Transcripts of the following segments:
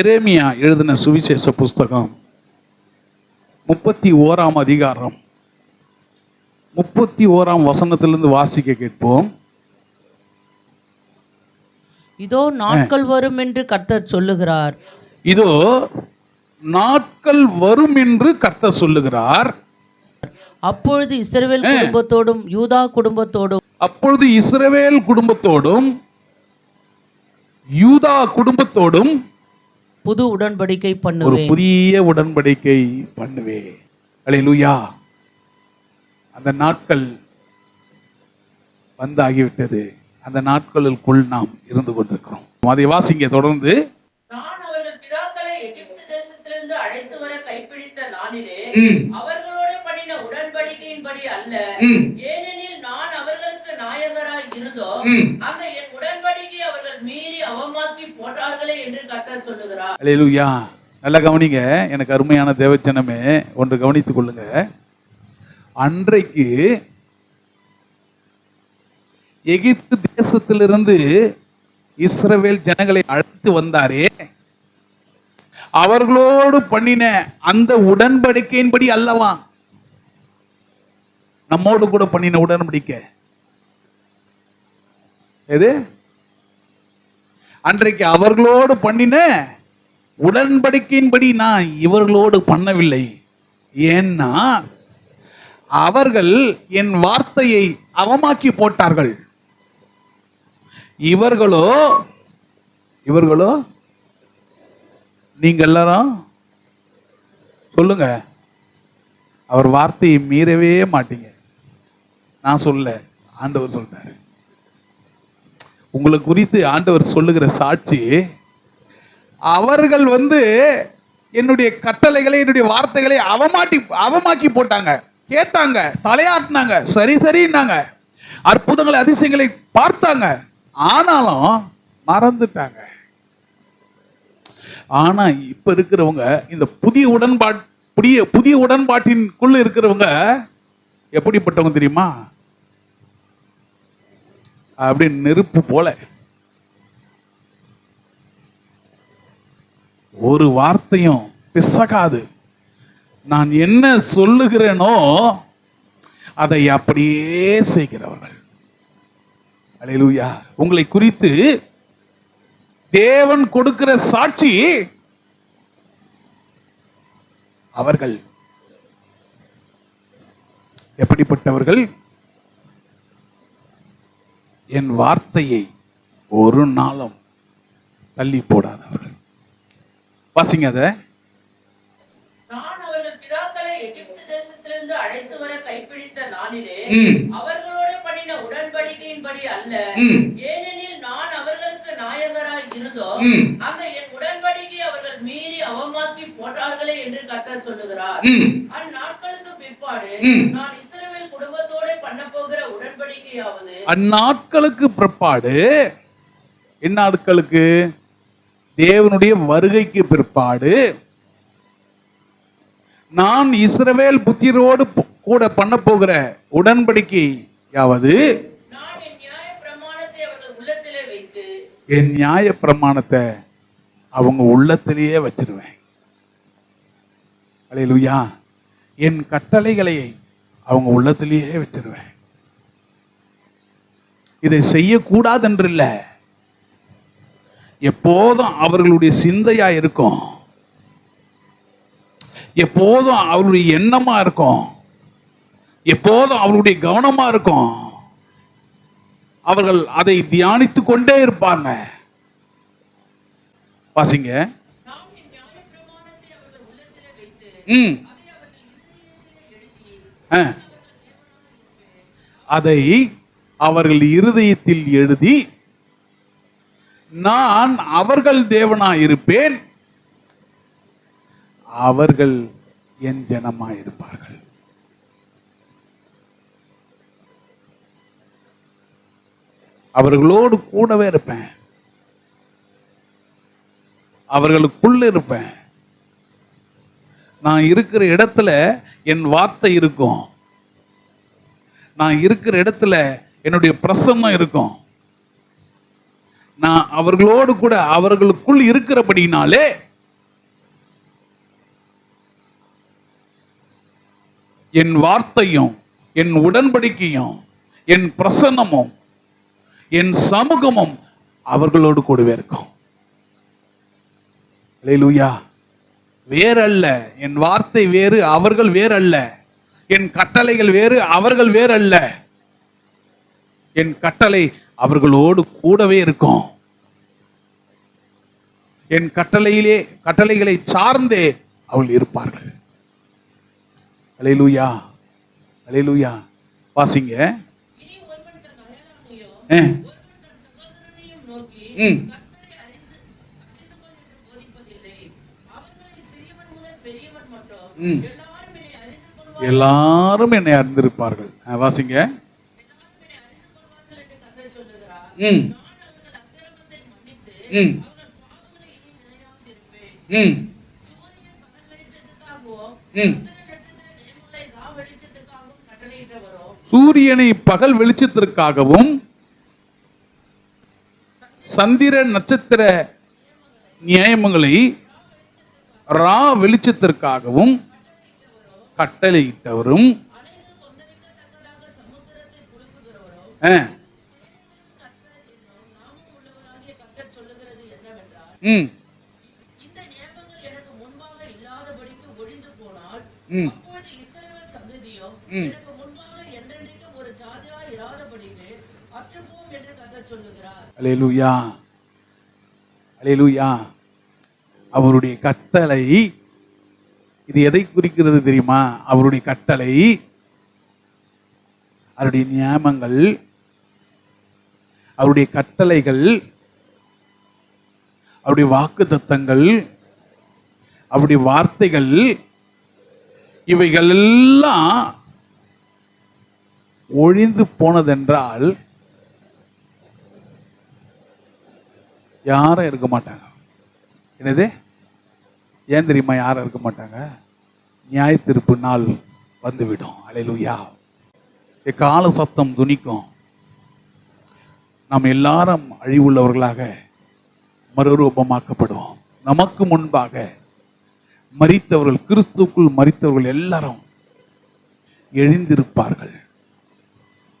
எரேமியா எழுதின சுவிசேஷ புஸ்தகம் முப்பத்தி ஓராம் அதிகாரம். முப்பத்தி ஓராம் வசனத்திலிருந்து வாசிக்க கேட்போம். இதோ நாட்கள் வரும் என்று கர்த்தர் சொல்லுகிறார். இதோ நாட்கள் வரும் என்று கர்த்தர் சொல்லுகிறார். அப்பொழுது இஸ்ரவேல் குடும்பத்தோடும் யூதா குடும்பத்தோடும் அப்பொழுது இஸ்ரவேல் குடும்பத்தோடும் யூதா குடும்பத்தோடும் புது உடன்படிக்கை ஒரு பண்ணுவேன் புதிய உடன்படிக்கை பண்ணுவே அல்லேலூயா அந்த நாட்கள் வந்தாகிவிட்டது. அந்த நாட்களுக்குள் நாம் இருந்து கொண்டிருக்கிறோம். அதை வாசிங்க தொடர்ந்து. அவர்களோடு பண்ணின உடன்படிக்கையின்படி அல்ல. ஏனெனில் நான் அவர்களுக்கு நாயகராய் இருந்தோம். அந்த மீறி அவமாக்கி போட்டார்களே என்று கர்த்தர் சொல்லுகிறார். நல்லா கவனிங்க. எனக்கு அருமையான தேவச்சனமே ஒன்று கவனித்துக் கொள்ளுங்க. அன்றைக்கு எகிப்து தேசத்திலிருந்து இஸ்ரவேல் ஜனங்களை அழைத்து வந்தாரே. அவர்களோடு பண்ணின அந்த உடன்படிக்கையின்படி அல்லவா? நம்மோடு கூட பண்ணின உடன்படிக்கை. எது? அன்றைக்கு அவர்களோடு பண்ணின உடன்படிக்கையின்படி நான் இவர்களோடு பண்ணவில்லை. ஏன்னா அவர்கள் என் வார்த்தையை அவமாக்கி போட்டார்கள். இவர்களோ இவர்களோ நீங்க எல்லாரும் சொல்லுங்க. அவர் வார்த்தையை மீறவே மாட்டீங்க. நான் சொல்ல ஆண்டவர் சொல்றாரு. உங்களை குறித்து ஆண்டவர் சொல்லுகிற சாட்சி அவர்கள் வந்து என்னுடைய கட்டளைகளை என்னுடைய வார்த்தைகளை அவமாட்டி அவமாக்கி போட்டாங்க. கேட்டாங்க தலையாட்டினாங்க சரி சரின்னாங்க. அற்புதங்களை அதிசயங்களை பார்த்தாங்க. ஆனாலும் மறந்துட்டாங்க. ஆனா இப்ப இருக்கிறவங்க இந்த புதிய உடன்பாட் புதிய புதிய உடன்பாட்டின் இருக்கிறவங்க எப்படிப்பட்டவங்க தெரியுமா? அப்படி நெருப்பு போல. ஒரு வார்த்தையும் பிசகாது. நான் என்ன சொல்லுகிறேனோ அதை அப்படியே செய்கிறவர்கள். அல்லேலூயா உங்களை குறித்து தேவன் கொடுக்கிற சாட்சி அவர்கள். எப்படிப்பட்டவர்கள்? என் வார்த்தையை ஒரு நாளும் தள்ளி போடாதவர்கள் வாசிங்க அதை அழைத்து வர கைப்பிடித்த நாளிலே. அவர்களோடு பண்ணின உடன்படிக்கையின்படி அல்ல. ஏனெனில் நான் அவர்களுக்கு நாயகராய் இருந்தோம். அந்த என் உடன்படிக்கை அவர்கள் மீறி அவமாக்கி போட்டார்களே என்று கர்த்தர் சொல்லுகிறார். அந்நாட்களுக்கு பிற்பாடு. நான் அந்நாட்களுக்கு பிற்பாடு என்ன நாட்களுக்கு? தேவனுடைய வருகைக்கு பிற்பாடு. நான் இஸ்ரவேல் புத்திரோடு கூட பண்ண போகிற உடன்படிக்கையாவது என் நியாய பிரமாணத்தை அவங்க உள்ளத்திலேயே வச்சிருவேன். அல்லேலூயா என் கட்டளைகளை அவங்க உள்ளத்திலேயே வச்சிருவேன். இதை செய்யக்கூடாதென்று இல்லை எப்போதும் அவர்களுடைய சிந்தையா இருக்கும். எப்போதும் அவருடைய எண்ணமா இருக்கும். எப்போதும் அவருடைய கவனமா இருக்கும். அவர்கள் அதை தியானித்து கொண்டே இருப்பாங்க. வாசிங்க. உம் ம் அதை அவர்கள் இருதயத்தில் எழுதி நான் அவர்கள் தேவனாயிருப்பேன். அவர்கள் என் ஜனமாயிருப்பார்கள். அவர்களோடு கூடவே இருப்பேன். அவர்களுக்குள்ள இருப்பேன். நான் இருக்கிற இடத்துல என் வார்த்தை இருக்கும். நான் இருக்கிற இடத்துல என்னுடைய பிரசன்னம் இருக்கும். நான் அவர்களோடு கூட அவர்களுக்குள் இருக்கிறபடினாலே என் வார்த்தையும் என் உடன்படிக்கையும் என் பிரசன்னமும் என் சமூகமும் அவர்களோடு கூடவே இருக்கும். அல்லேலூயா வேறல்ல. என் வார்த்தை வேறு அவர்கள் வேறல்ல. என் கட்டளைகள் வேறு அவர்கள் வேறல்ல. என் கட்டளை அவர்களோடு கூடவே இருக்கும். என் கட்டளையிலே கட்டளைகளை சார்ந்தே அவள் இருப்பார்கள். அலையலூயா அலையலூயா. வாசிங்க. ம். கர்த்தரை அறிந்து அறிந்து கொள் ம். ம். ம். ம். சூரியனை பகல் வெளிச்சத்திற்காகவும் சந்திர நட்சத்திர நியாயங்களை ரா வெளிச்சத்திற்காகவும் கட்டளையிட்டவரும் ஆ, கர்த்தர் சொல்லுகிறார். அலேலூயா அலேலூயா அவருடைய கட்டளை இது எதை குறிக்கிறது தெரியுமா? அவருடைய கட்டளை அவருடைய நியமங்கள் அவருடைய கட்டளைகள் அவருடைய வாக்கு தத்தங்கள் அவருடைய வார்த்தைகள் இவைகள் எல்லாம் ஒழிந்து போனதென்றால் யாரும் இருக்க மாட்டாங்க. என்னது? ஏன் தெரியுமா யாரும் இருக்க மாட்டாங்க? நியாய திருப்பு நாள் வந்துவிடும். அலையிலுயா கால சத்தம் துணிக்கும். நாம் எல்லாரும் அழிவுள்ளவர்களாக மறுரூபமாக்கப்படுவோம். நமக்கு முன்பாக மறித்தவர்கள் கிறிஸ்துக்குள் மறித்தவர்கள் எல்லாரும் எழுந்திருப்பார்கள்.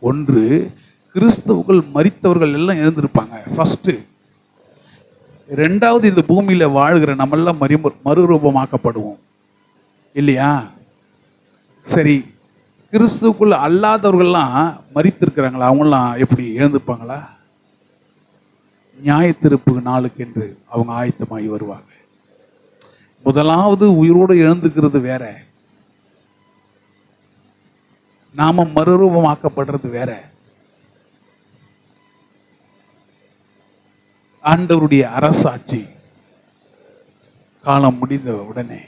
ஒன்று கிறிஸ்துவுக்குள் மறித்தவர்கள் எல்லாம் எழுந்திருப்பாங்க. ஃபஸ்ட்டு ரெண்டாவது இந்த பூமியில வாழ்கிற நம்மெல்லாம் மறு மறுரூபமாக்கப்படுவோம். இல்லையா? சரி. கிறிஸ்துக்குள் அல்லாதவர்கள்லாம் மறித்திருக்கிறாங்களா அவங்களாம் எப்படி எழுந்துப்பாங்களா நியாய திருப்பு நாளுக்கென்று அவங்க ஆயத்தமாகி வருவாங்க. முதலாவது உயிரோடு எழுந்துக்கிறது வேற. நாம மறுரூபமாக்கப்படுறது வேற. ஆண்டவருடைய அரசாட்சி காலம் முடிந்த உடனே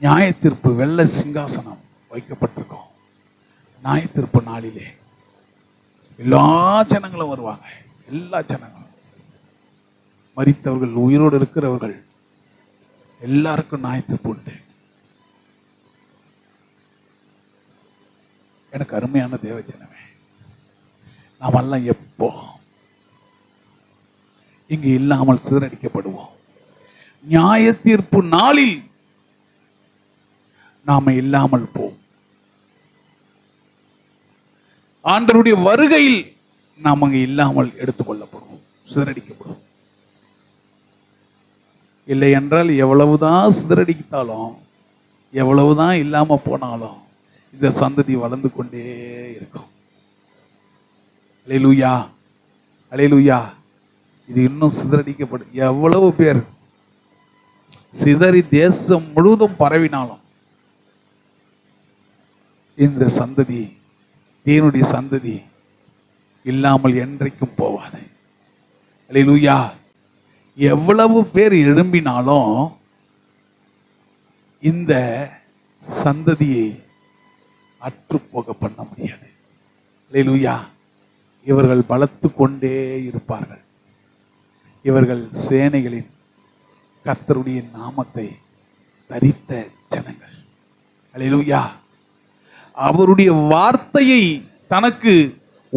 நியாயத்தீர்ப்பு வெள்ள சிங்காசனம் வைக்கப்பட்டிருக்கோம். நியாயத்தீர்ப்பு நாளிலே. எல்லா ஜனங்களும் வருவாங்க. எல்லா ஜனங்களும். மறித்தவர்கள் உயிரோடு இருக்கிறவர்கள் எல்லாருக்கும் நாயத்து உண்டு எனக்கு அருமையான தேவஜனமே நாமெல்லாம் எப்போ இங்கு இல்லாமல் சீரடிக்கப்படுவோம் நியாய தீர்ப்பு நாளில் நாம இல்லாமல் போவோம். ஆண்டருடைய வருகையில் நாம் அங்கே இல்லாமல் எடுத்துக்கொள்ளப்படுவோம் சிதறடிக்கப்படும் இல்லை என்றால் எவ்வளவுதான் சிதறடித்தாலும் எவ்வளவுதான் இல்லாம போனாலும் இந்த சந்ததி வளர்ந்து கொண்டே இருக்கும். அலையலூயா அலையலூயா இது இன்னும் சிதறடிக்கப்படும். எவ்வளவு பேர் சிதறி தேசம் முழுவதும் பரவினாலும் இந்த சந்ததி தேவனுடைய சந்ததி இல்லாமல் என்றைக்கும் போவாது. அல்லேலூயா எவ்வளவு பேர் எழும்பினாலும் இந்த சந்ததியை அற்றுப்போக பண்ண முடியாது. அல்லேலூயா இவர்கள் பலத்து கொண்டே இருப்பார்கள். இவர்கள் சேனைகளின் கர்த்தருடைய நாமத்தை தரித்த ஜனங்கள். அல்லேலூயா அவருடைய வார்த்தையை தனக்கு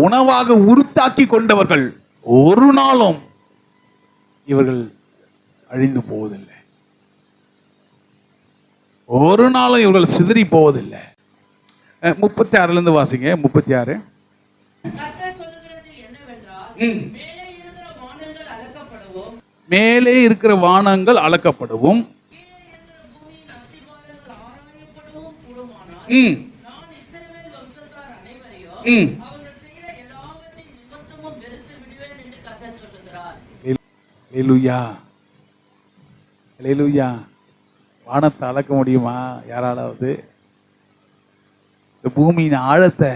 உணவாக உருத்தாக்கி கொண்டவர்கள் ஒரு நாளும் இவர்கள் அழிந்து போவதில்லை. ஒரு நாளும் இவர்கள் சிதறி போவதில்லை. முப்பத்தி ஆறுல இருந்து வாசிங்க முப்பத்தி ஆறு மேலே இருக்கிற வானங்கள் அளக்கப்படவும். மேலே வானத்தை அளக்க முடியுமா? யாராலாவது? இந்த பூமியின் ஆழத்தை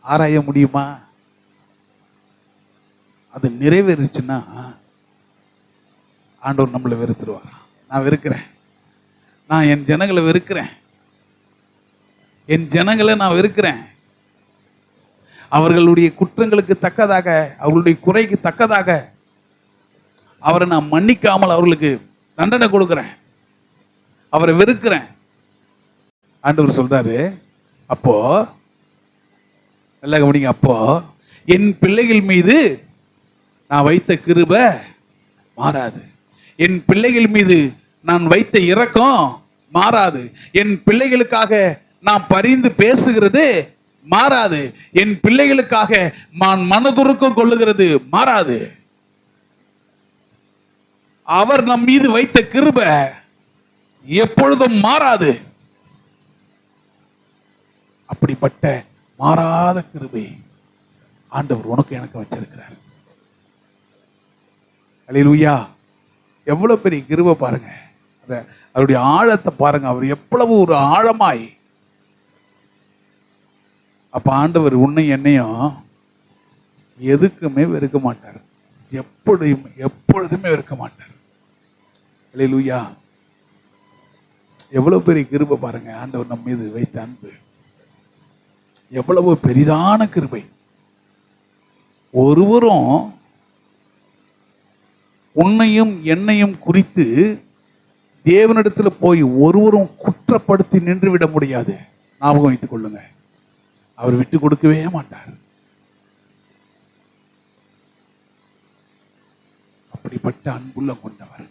ஆராய முடியுமா? அது நிறைவேறுச்சுன்னா ஆண்டவர் நம்மளை வெறுத்துருவார்? நான் வெறுக்கிறேன். நான் என் ஜனங்களை வெறுக்கிறேன். என் ஜனங்களை நான் வெறுக்கிறேன். அவர்களுடைய குற்றங்களுக்கு தக்கதாக அவர்களுடைய குறைக்கு தக்கதாக அவரை நான் மன்னிக்காமல் அவர்களுக்கு தண்டனை கொடுக்கிறேன். அவரை வெறுக்கிறேன். ஆண்டவர் சொல்றாரு அப்போ நல்லா கவனிங்க அப்போ என் பிள்ளைகள் மீது நான் வைத்த கிருப மாறாது. என் பிள்ளைகள் மீது நான் வைத்த இரக்கம் மாறாது. என் பிள்ளைகளுக்காக நான் பரிந்து பேசுகிறது மாறாது. என் பிள்ளைகளுக்காக நான் மனதுருக்கம் கொள்ளுகிறது. மாறாது. அவர் நம் மீது வைத்த கிருப எப்பொழுதும் மாறாது. அப்படிப்பட்ட மாறாத கிருபை ஆண்டவர் உனக்கு எனக்கு வச்சிருக்கிறார். அல்லேலூயா எவ்வளவு பெரிய கிருபை பாருங்க. அத அவருடைய ஆழத்தை பாருங்க. அவர் எவ்வளவு ஒரு ஆழமாய் அப்ப ஆண்டவர் உன்னை என்னையும் எதுக்குமே வெறுக்க மாட்டார். எப்பொழுதும் எப்பொழுதுமே வெறுக்க மாட்டார். லூயா எவ்வளவு பெரிய கிருபை பாருங்க ஆண்டவர் நம்ம மீது வைத்த அன்பு. எவ்வளவு பெரிதான கிருபை. ஒருவரும் உன்னையும் என்னையும் குறித்து தேவனிடத்துல போய் ஒருவரும் குற்றப்படுத்தி நின்று விட முடியாது. ஞாபகம் வைத்துக் கொள்ளுங்க. அவர் விட்டு கொடுக்கவே மாட்டார். அப்படிப்பட்ட அன்புள்ள கொண்டவர்.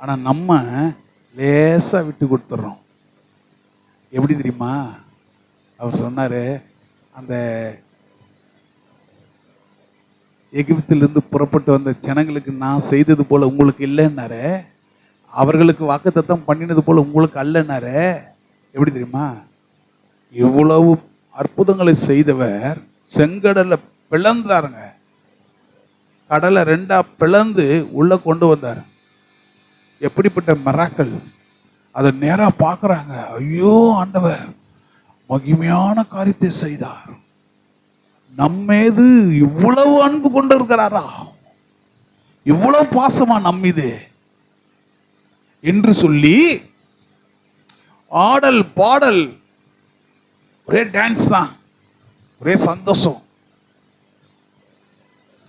ஆனா நம்ம லேசா விட்டு கொடுத்துட்றோம் எப்படி தெரியுமா? அவர் சொன்னாரு அந்த எகிப்திலிருந்து புறப்பட்டு வந்த ஜனங்களுக்கு நான் செய்தது போல உங்களுக்கு இல்லைன்னாரு. அவர்களுக்கு வாக்குத்தத்தம் பண்ணினது போல உங்களுக்கு அல்லன்னாரு. எப்படி தெரியுமா? இவ்வளவு அற்புதங்களை செய்தவர் செங்கடலை பிளந்தாருங்க. கடலை ரெண்டா பிளந்து உள்ள கொண்டு வந்தார். எப்படிப்பட்ட மராக்கள். அதை நேரா பார்க்குறாங்க. ஐயோ ஆண்டவர். மகிமையான காரியத்தை செய்தார். நம்மேது இவ்வளவு அன்பு கொண்டு இருக்கிறாரா இவ்வளவு பாசமா நம்மீது என்று சொல்லி ஆடல் பாடல். ஒரே டான்ஸ் தான். ஒரே சந்தோஷம்.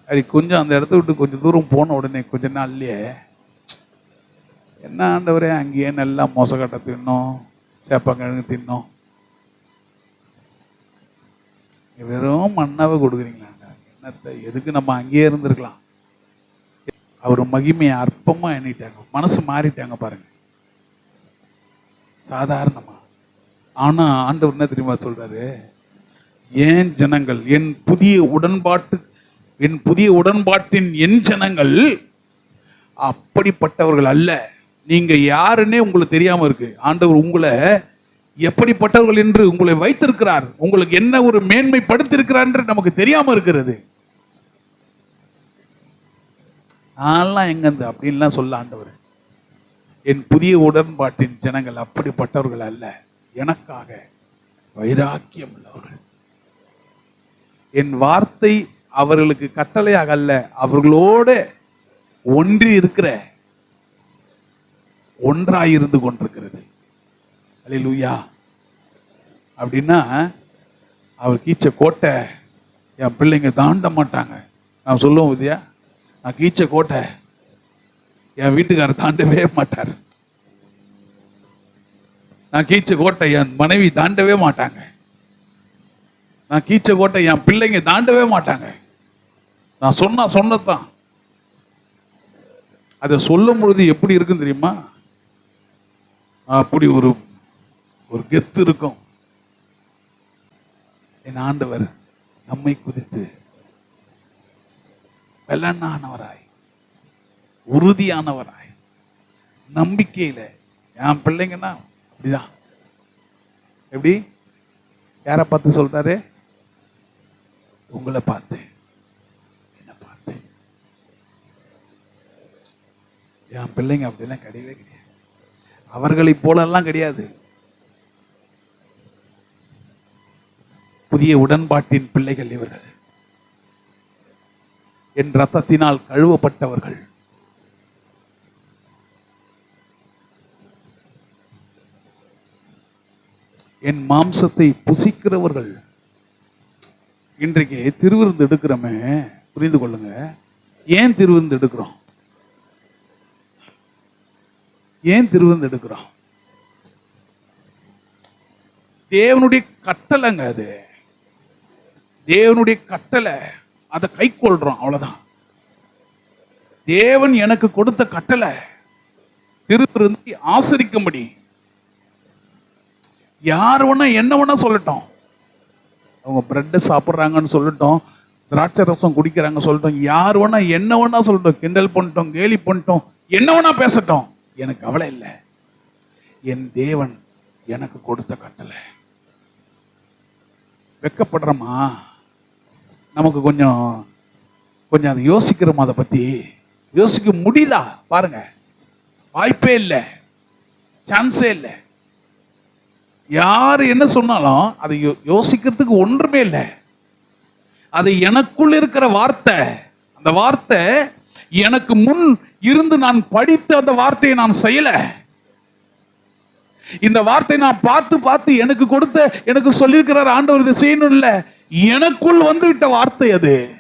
அது கொஞ்சம் அந்த இடத்த விட்டு கொஞ்சம் தூரம் போன உடனே கொஞ்ச நாள்லயே என்ன ஆண்டவரே அங்கேயே நல்லா மோசக்கட்டை தின்னோம் சேப்பங்கிழங்கு தின்னோம். வெறும் மண்ணாவே கொடுக்குறீங்களா என்னத்தை எதுக்கு நம்ம அங்கேயே இருந்திருக்கலாம்? அவர் மகிமையை அற்பமா எண்ணிட்டாங்க மனசு மாறிட்டாங்க பாருங்க. சாதாரணமா. ஆனா ஆண்டவர் என்ன தெரியுமா சொல்றாரு? ஏன் ஜனங்கள் என் புதிய உடன்பாட்டு என் புதிய உடன்பாட்டின் என் ஜனங்கள் அப்படிப்பட்டவர்கள் அல்ல. நீங்க யாருன்னே உங்களுக்கு தெரியாம இருக்கு. ஆண்டவர் உங்களை எப்படிப்பட்டவர்கள் என்று உங்களை வைத்திருக்கிறார். உங்களுக்கு என்ன ஒரு மேன்மைப்படுத்திருக்கிறார் என்று நமக்கு தெரியாம இருக்கிறது. நான்லாம் எங்கந்து அப்படின்லாம் சொல்ல ஆண்டவர். என் புதிய உடன்பாட்டின் ஜனங்கள் அப்படிப்பட்டவர்கள் அல்ல. எனக்காக வைராக்கியம் உள்ளவர்கள் என் வார்த்தை அவர்களுக்கு கட்டளையாக அல்ல அவர்களோட ஒன்றி இருக்கிற ஒன்றாயிருந்து கொண்டிருக்கிறது. அல்லேலூயா அப்படின்னா அவர் கீச்ச கோட்டை என் பிள்ளைங்க தாண்ட மாட்டாங்க. நான் சொல்லுவோம் வித்யா நான் கீச்ச கோட்டை என் வீட்டுக்காரர் தாண்டவே மாட்டார். நான் கீச்ச கோட்டை என் மனைவி தாண்டவே மாட்டாங்க. நான் கீச்ச கோட்டை என் பிள்ளைங்க தாண்டவே மாட்டாங்க. நான் சொன்னா சொன்னதான் அதை சொல்லும் பொழுது எப்படி இருக்கும் தெரியுமா? அப்படி ஒரு ஒரு கெத்து இருக்கும். என் ஆண்டவர் நம்மை குறித்து வெள்ளண்ணானவராய் உறுதியானவராய். நம்பிக்கையில என் பிள்ளைங்கன்னா அப்படிதான். எப்படி? யாரை பார்த்து சொல்றாரு? உங்களை பார்த்து என்ன பார்த்து என் பிள்ளைங்க அப்படிலாம் கிடையவே கிடையாது. அவர்களை போலெல்லாம் கிடையாது. புதிய உடன்பாட்டின் பிள்ளைகள் இவர்கள். என் ரத்தத்தினால் கழுவப்பட்டவர்கள். என் மாம்சத்தை புசிக்கிறவர்கள். இன்றைக்கு திருவிருந்து எடுக்கிறோமே புரிந்து கொள்ளுங்க. ஏன் திருவிருந்து எடுக்கிறோம்? ஏன் திருவிருந்து எடுக்கிறோம்? தேவனுடைய கட்டளைங்க அது. தேவனுடைய கட்டளை அதை கை கொள்றோம் அவ்வளவுதான். தேவன் எனக்கு கொடுத்த கட்டளை திருவிருந்து ஆசரிக்கும்படி யார் வேணா என்ன வேணா சொல்லட்டும். அவங்க பிரெட்டை சாப்பிட்றாங்கன்னு சொல்லட்டும் திராட்சை ரசம் குடிக்கிறாங்க சொல்லட்டும் யார் வேணா என்ன வேணா சொல்லட்டும் கிண்டல் பண்ணிட்டோம் கேலி பண்ணிட்டோம் என்ன வேணா பேசட்டும். எனக்கு கவலை இல்லை. என் தேவன் எனக்கு கொடுத்த கட்டளை. வெக்கப்படுறோமா? நமக்கு கொஞ்சம் கொஞ்சம் அதை யோசிக்கிறோமா அதை பற்றி யோசிக்க முடியுதா? பாருங்க. வாய்ப்பே இல்லை. சான்ஸே இல்லை. யார் என்ன சொன்னாலும் அதை யோ- யோசிக்கிறதுக்கு ஒன்றுமே இல்லை. அது எனக்குள் இருக்கிற வார்த்தை. அந்த வார்த்தை எனக்கு முன் இருந்து நான் படித்து அந்த வார்த்தையை நான் செய்யல. இந்த வார்த்தை நான் பார்த்து பார்த்து எனக்கு கொடுத்த எனக்கு சொல்லியிருக்கிறார் ஆண்டவர் இதை செய்யணும் இல்ல. எனக்குள் வந்து விட்ட வார்த்தை அது.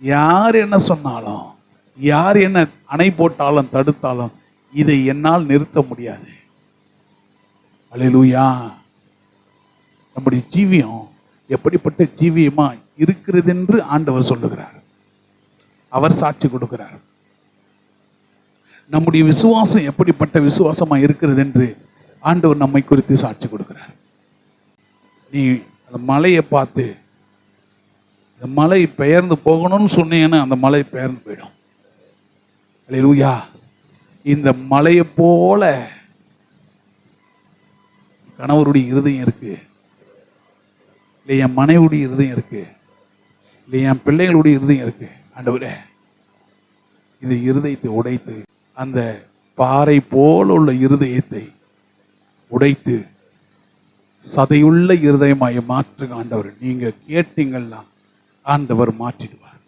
யார் என்ன சொன்னாலும் யார் என்ன அணை போட்டாலும் தடுத்தாலும் இதை என்னால் நிறுத்த முடியாது. அல்லேலூயா நம்முடைய ஜீவியம் எப்படிப்பட்ட ஜீவியமா இருக்கிறது என்று ஆண்டவர் சொல்லுகிறார். அவர் சாட்சி கொடுக்கிறார். நம்முடைய விசுவாசம் எப்படிப்பட்ட விசுவாசமா இருக்கிறது என்று ஆண்டவர் நம்மை குறித்து சாட்சி கொடுக்கிறார். நீ அந்த மலையை பார்த்து இந்த மலை பெயர்ந்து போகணும்னு சொன்னீங்கன்னா அந்த மலை பெயர்ந்து போயிடும். அல்லேலூயா இந்த மலையை போல கணவருடைய இருதயம் இருக்கு. இல்லை என் மனைவியுடைய இருதயம் இருக்கு. இல்லை என் பிள்ளைகளுடைய இருதயம் இருக்கு. ஆண்டவரே இந்த இருதயத்தை உடைத்து அந்த பாறை போல உள்ள இருதயத்தை உடைத்து சதையுள்ள இருதயமாய் மாற்றுங்க ஆண்டவர். நீங்க கேட்டீங்கன்னா ஆண்டவர் மாற்றிடுவார்.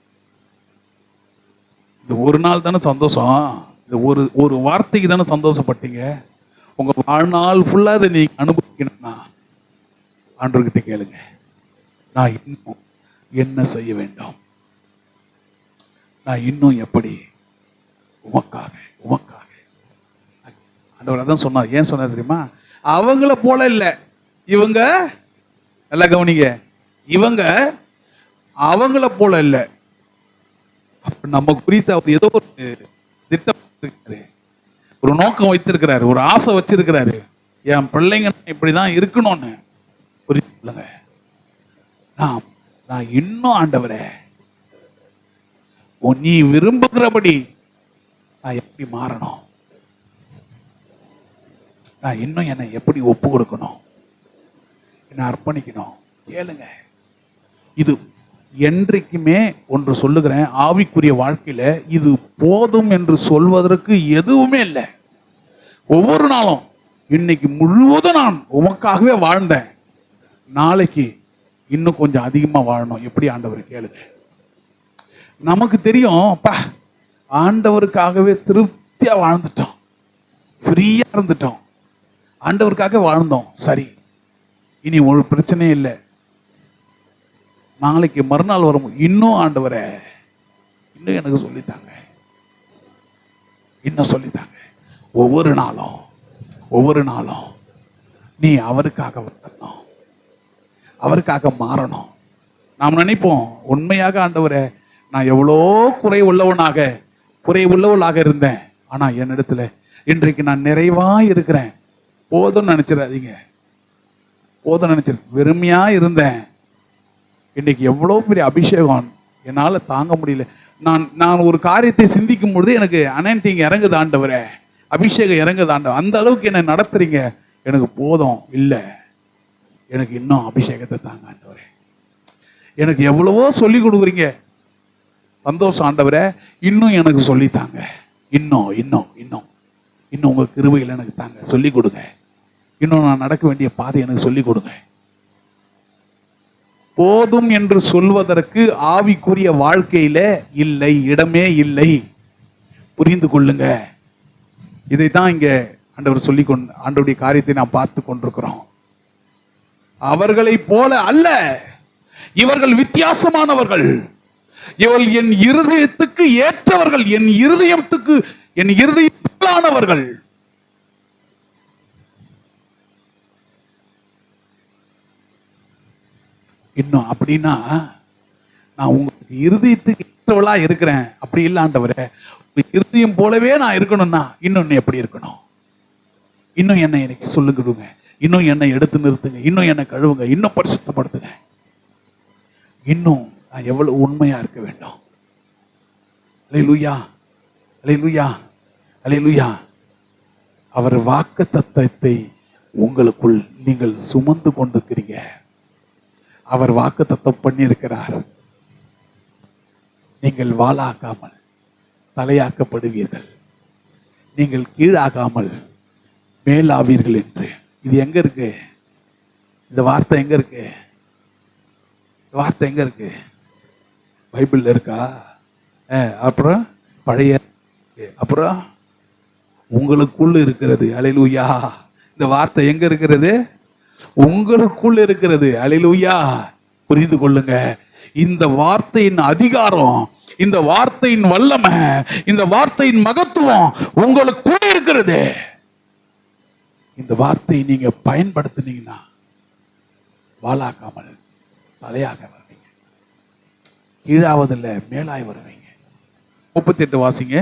இந்த ஒரு நாள் தானே சந்தோஷம். இந்த ஒரு ஒரு வார்த்தைக்கு தானே சந்தோஷப்பட்டீங்க. உங்க வாழ்நாள் ஃபுல்லாக அதை நீங்க அனுபவிக்கணும்னா ஆண்டவர்கிட்ட கேளுங்க. நான் இன்னும் என்ன செய்ய வேண்டும்? நான் இன்னும் எப்படி உமக்காக உமக்காக? ஆண்டவர் அதான் சொன்னார். ஏன் சொன்னார் தெரியுமா? அவங்கள போல இல்லை. இவங்க நல்லா கவனிங்க. இவங்க அவங்கள போல இல்லை. அப்ப நம்ம குறித்து அவர் ஏதோ ஒரு திட்டம் ஒரு நோக்கம் வைத்திருக்கிறாரு ஒரு ஆசை வச்சிருக்கிறாரு. என் பிள்ளைங்க இப்படிதான் இருக்கணும்னு புரியுதுங்க நான் நான் இன்னும் ஆண்டவரே நீ விரும்புகிறபடி நான் எப்படி மாறணும்? நான் இன்னும் என்னை எப்படி ஒப்பு கொடுக்கணும்? என்னை அர்ப்பணிக்கணும்? கேளுங்க. இது என்றைக்குமே ஒன்று சொல்லுகிறேன் ஆவிக்குரிய வாழ்க்கையில இது போதும் என்று சொல்வதற்கு எதுவுமே இல்லை. ஒவ்வொரு நாளும் இன்னைக்கு முழுவதும் நான் உமக்காகவே வாழ்ந்தேன். நாளைக்கு இன்னும் கொஞ்சம் அதிகமா வாழணும். எப்படி ஆண்டவர் கேளுங்க. நமக்கு தெரியும் பா ஆண்டவருக்காகவே திருப்தியா வாழ்ந்துட்டோம். ஃப்ரீயா இருந்துட்டோம். ஆண்டவருக்காக வாழ்ந்தோம். சரி இனி ஒரு பிரச்சனையும் இல்லை. நாளைக்கு மறுநாள் வரும் இன்னும் ஆண்டவரை இன்னும் எனக்கு சொல்லித்தாங்க. இன்னும் சொல்லித்தாங்க. ஒவ்வொரு நாளும் ஒவ்வொரு நாளும் நீ அவருக்காக வரணும் அவருக்காக மாறணும். நாம் நினைப்போம் உண்மையாக ஆண்டவரே நான் எவ்வளோ குறை உள்ளவனாக குறை உள்ளவளாக இருந்தேன். ஆனால் என்னிடத்துல இன்றைக்கு நான் நிறைவாக இருக்கிறேன். போதும்னு நினச்சிடாதீங்க. போதும் நினச்சிரு வெறுமையாக இருந்தேன். இன்னைக்கு எவ்வளோ பெரிய அபிஷேகம். என்னால் தாங்க முடியல. நான் நான் ஒரு காரியத்தை சிந்திக்கும் பொழுது எனக்கு அனன்ட்டிங் இறங்குது ஆண்டவரே. அபிஷேகம் இறங்குதாண்ட அந்த அளவுக்கு என்னை நடத்துறீங்க. எனக்கு போதும் இல்லை. எனக்கு இன்னும் அபிஷேகத்தை தாங்க ஆண்டவரே. எனக்கு எவ்வளவோ சொல்லி கொடுக்குறீங்க. சந்தோஷம் ஆண்டவரே. இன்னும் எனக்கு சொல்லித்தாங்க இன்னும் இன்னும் இன்னும். இன்னும் உங்கள் கிருபையில் எனக்கு தாங்க. சொல்லி கொடுங்க. இன்னும் நான் நடக்க வேண்டிய பாதை எனக்கு சொல்லி கொடுங்க. போதும் என்று சொல்வதற்கு ஆவிக்குரிய வாழ்க்கையில இல்லை இடமே இல்லை. புரிந்து கொள்ளுங்க. இதை தான் இங்க ஆண்டவர் சொல்லி கொண்டு ஆண்டவருடைய காரியத்தை நாம் பார்த்து கொண்டிருக்கிறோம். அவர்களை போல அல்ல. இவர்கள் வித்தியாசமானவர்கள். இவள் என் இருதயத்துக்கு ஏற்றவர்கள் என் இருதயத்துக்கு என் இருதயத்திலானவர்கள் இன்னும் அப்படின்னா நான் உங்களுக்கு இருதயத்துக்கு மற்றவளா இருக்கிறேன். அப்படி இல்லாண்டவரே உங்க இருதயம் போலவே நான் இருக்கணும்னா இன்னும் எப்படி இருக்கணும்? இன்னும் என்னை எனக்கு சொல்லுங்க இன்னும் என்னை எடுத்து நிறுத்துங்க. இன்னும் என்னை கழுவுங்க. இன்னும் பரிசுத்தப்படுத்துங்க. இன்னும் நான் எவ்வளவு உண்மையா இருக்க வேண்டும். அலை லூயா அலை லூயா அலை லூயா அவர் வாக்கு தத்தத்தை உங்களுக்குள் நீங்கள் சுமந்து கொண்டிருக்கிறீங்க. அவர் வாக்கு தத்தம் பண்ணியிருக்கிறார். நீங்கள் வாளாக்காமல் தலையாக்கப்படுவீர்கள். நீங்கள் கீழாகாமல் மேலாவீர்கள் என்று. இது எங்க இருக்கு? இந்த வார்த்தை எங்க இருக்கு? இந்த வார்த்தை எங்க இருக்கு? பைபிள்ல இருக்கா? அஹ், அப்புறம் பழைய அப்புறம் உங்களுக்குள்ள இருக்கிறது. அலையிலுயா இந்த வார்த்தை எங்க இருக்கிறது? உங்களுக்குள்ள இருக்கிறது. அலையிலுயா புரிந்து கொள்ளுங்க. இந்த வார்த்தையின் அதிகாரம் இந்த வார்த்தையின் வல்லமை இந்த வார்த்தையின் மகத்துவம் உங்களுக்குள்ள இருக்கிறது. இந்த வார்த்தையை நீங்க பயன்படுத்தினீங்கன்னா வாளாக்காமல் தலையாக வருவீங்க. கீழாவதில்லை மேலாய் வருவீங்க. முப்பத்தி எட்டு வாசிங்க.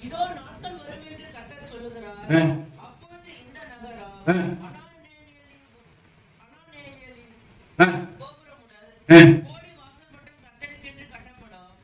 இதோ நாட்கள் வரும் என்று கர்த்தர் சொல்லுகிறார். அப்பொழுது இந்த நகரம் ஆ. அனானேலியலின் அனானேலியலின் ஆ, கோபுரம் முதல் ஆ, கோடி வாசல் மட்டும் கர்த்தருக்கென்று கட்டப்படும் ஆ. அப்புறமும் அளவு நூல் அதற்கு எதிராய் காரேப் என்னும் மேட்டின் மேல் சென்று ஆ. கோகாபுரமாக சுற்றி போகும் ஆ, பிரேதங்களை புகைக்கிறதோ ஆ, புதைக்கிறதோ ஆ. சாம்பலை கொட்டுகிறதுமான பள்ளத்தாக்கு அடைத்தோ ஆ. இதரோன் வாய்க்காலுக்கு இவ்வாலை கிழக்கில் இருக்கிற ஆ. குதிரை வாசலை கோடி மட்டும் உண்டான ஆ.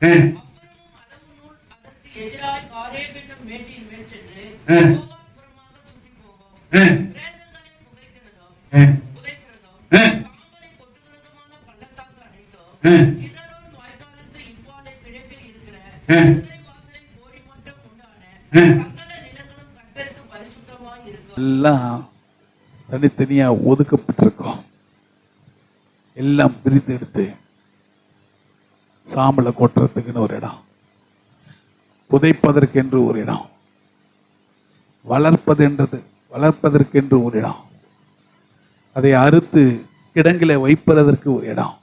எல்லாம் தனித்தனியா ஒதுக்கப்பட்டிருக்கோம். எல்லாம் பிரித்து எடுத்து சாம்பலை கொட்டுறதுக்குன்னு ஒரு இடம். புதைப்பதற்கென்று ஒரு இடம். வளர்ப்பதென்றது வளர்ப்பதற்கென்று ஒரு இடம். அதை அறுத்து கிடங்கில வைப்பதற்கு ஒரு இடம்.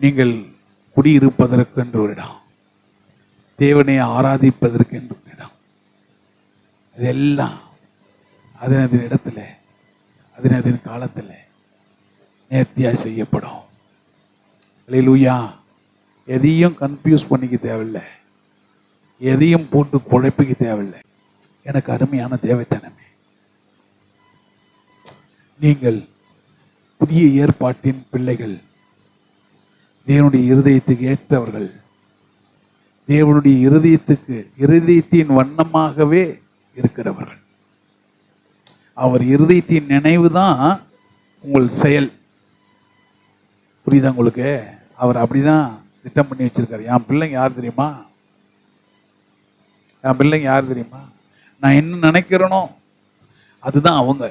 நீங்கள் குடியிருப்பதற்கென்று ஒரு இடம். தேவனை ஆராதிப்பதற்கென்று ஒரு இடம். இதெல்லாம் அதன் அதன் இடத்துல அதன் அதன் காலத்துல நேர்த்தியாய் செய்யப்படும். லூயா எதையும் கன்ஃபியூஸ் பண்ணிக்க தேவையில்லை. எதையும் போட்டு குழப்பிக்க தேவையில்லை. எனக்கு அருமையான தேவைத்தனமே. நீங்கள் புதிய ஏற்பாட்டின் பிள்ளைகள் தேவனுடைய இருதயத்துக்கு ஏற்றவர்கள் தேவனுடைய இருதயத்துக்கு இருதயத்தின் வண்ணமாகவே இருக்கிறவர்கள். அவர் இருதயத்தின் நினைவு தான் உங்கள் செயல். புரியுதா உங்களுக்கு? அவர் அப்படிதான் திட்டம் பண்ணி வச்சிருக்காரு. என் பிள்ளைங்க யார் தெரியுமா? என் பிள்ளைங்க யார் தெரியுமா? நான் என்ன நினைக்கிறேனோ அதுதான் அவங்க.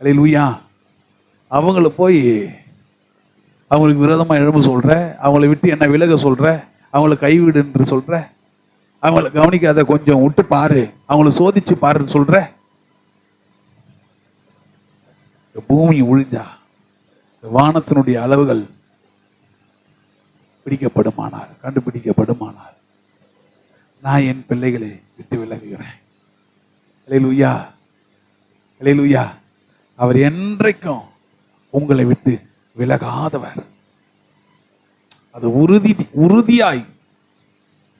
லூயா அவங்கள போய் அவங்களுக்கு விரோதமாக எழும்ப சொல்கிற அவங்கள விட்டு என்ன விலக சொல்ற அவங்கள கைவிடு என்று சொல்ற அவங்கள கவனிக்காத கொஞ்சம் விட்டு பாரு அவங்கள சோதிச்சு பாருன்னு சொல்ற. பூமி ஒழிஞ்சா வானத்தினுடைய அளவுகள் பிடிக்கப்படுமானால் கண்டுபிடிக்கப்படுமானால் நான் என் பிள்ளைகளை விட்டு விலகுகிறேன். இலையிலுயா இலையிலுயா அவர் என்றைக்கும் உங்களை விட்டு விலகாதவர். அது உறுதி உறுதியாய்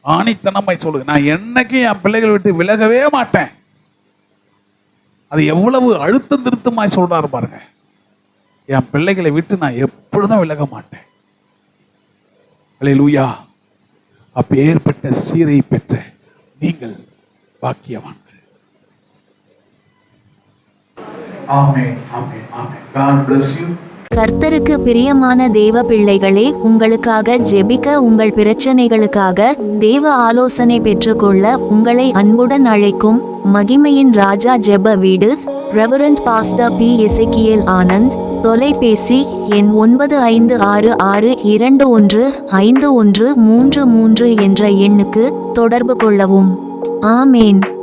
ஆணித்தனமாய் சொல்லுங்க நான் என்னைக்கும் என் பிள்ளைகளை விட்டு விலகவே மாட்டேன். அது எவ்வளவு அழுத்தம் திருத்தமாய் சொல்றாரு பாருங்க. என் பிள்ளைகளை விட்டு நான் எப்பொழுதும் விலக மாட்டேன். லூயா அப்பேற்பட்ட சீரை பெற்ற நீங்கள் பாக்கியவான்கள். கர்த்தருக்கு பிரியமான தேவ பிள்ளைகளே உங்களுக்காக ஜெபிக்க உங்கள் பிரச்சனைகளுக்காக தேவ ஆலோசனை பெற்றுக்கொள்ள உங்களை அன்புடன் அழைக்கும் மகிமையின் ராஜா ஜெப வீடு reverend pastor P Ezekiel Anand தொலைபேசி எண் ஒன்பது ஐந்து ஆறு ஆறு இரண்டு ஒன்று ஐந்து ஒன்று மூன்று மூன்று என்ற எண்ணுக்கு தொடர்பு கொள்ளவும். ஆமேன்.